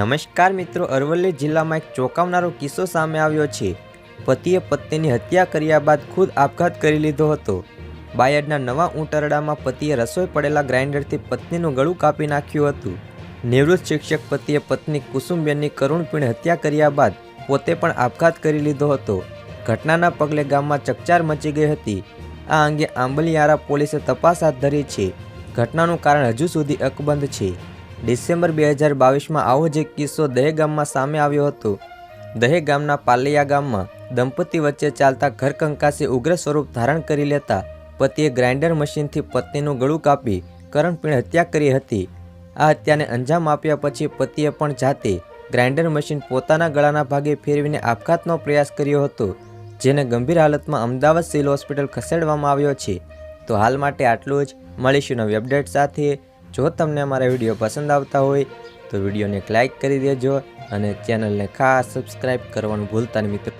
નમસ્કાર મિત્રો, અરવલ્લી જિલ્લામાં એક ચોંકાવનારો કિસ્સો સામે આવ્યો છે. પતિએ પત્નીની હત્યા કર્યા બાદ ખુદ આપઘાત કરી લીધો હતો. બાયડના નવા ઉંટરડામાં પતિએ રસોઈ પડેલા ગ્રાઇન્ડરથી પત્નીનું ગળું કાપી નાખ્યું હતું. નિવૃત્ત શિક્ષક પતિએ પત્ની કુસુમબેનની કરુણપીણ હત્યા કર્યા બાદ પોતે પણ આપઘાત કરી લીધો હતો. ઘટનાના પગલે ગામમાં ચકચાર મચી ગઈ હતી. આ અંગે આંબલિયારા પોલીસે તપાસ હાથ ધરી છે. ઘટનાનું કારણ હજુ સુધી અકબંધ છે. ડિસેમ્બર બે હજાર બાવીસમાં આવો જ એક કિસ્સો દહે ગામમાં સામે આવ્યો હતો. દહે ગામના પાલૈયા ગામમાં દંપતી વચ્ચે ચાલતા ઘર કંકાસે ઉગ્ર સ્વરૂપ ધારણ કરી લેતા પતિએ ગ્રાઇન્ડર મશીનથી પત્નીનું ગળું કાપી કરણપીણ હત્યા કરી હતી. આ હત્યાને અંજામ આપ્યા પછી પતિએ પણ જાતે ગ્રાઇન્ડર મશીન પોતાના ગળાના ભાગે ફેરવીને આપઘાતનો પ્રયાસ કર્યો હતો, જેને ગંભીર હાલતમાં અમદાવાદ સિવિલ હોસ્પિટલ ખસેડવામાં આવ્યો છે. તો હાલ માટે આટલું જ. મળીશું નવી અપડેટ સાથે. જો તમને અમારા વીડિયો પસંદ આવતા હોય, તો વિડીયોને એક લાઇક કરી દેજો અને ચેનલને ખાસ સબસ્ક્રાઈબ કરવાનું ભૂલતા નહીં મિત્રો.